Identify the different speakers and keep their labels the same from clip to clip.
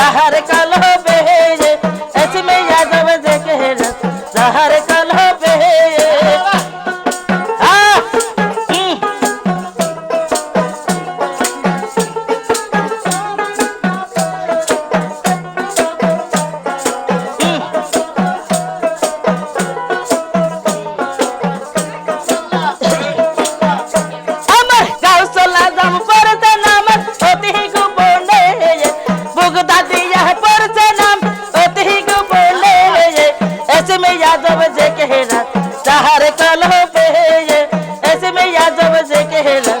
Speaker 1: কেহরা সাহার কালো में यादव जे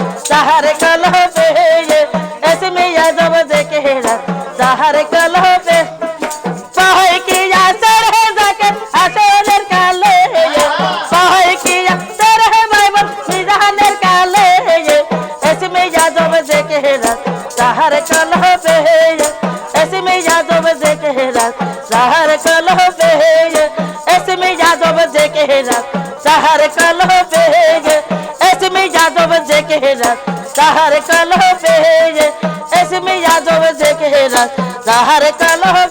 Speaker 1: सहारे कलह पे ऐसे में या जब हेरा सहारे कलह पे। सहाय या सर जकर असर काले सहाय या सर बाइबल मिजान काले ऐसे में या जब हेरा सहर कल पे ऐसे में या जब हेरा सहारे कलह पे ऐसे में यादव हेरा सहर कल पे यादव जे कहरा सहार कलह पे एसमे यादव जे कहरा सहार कलह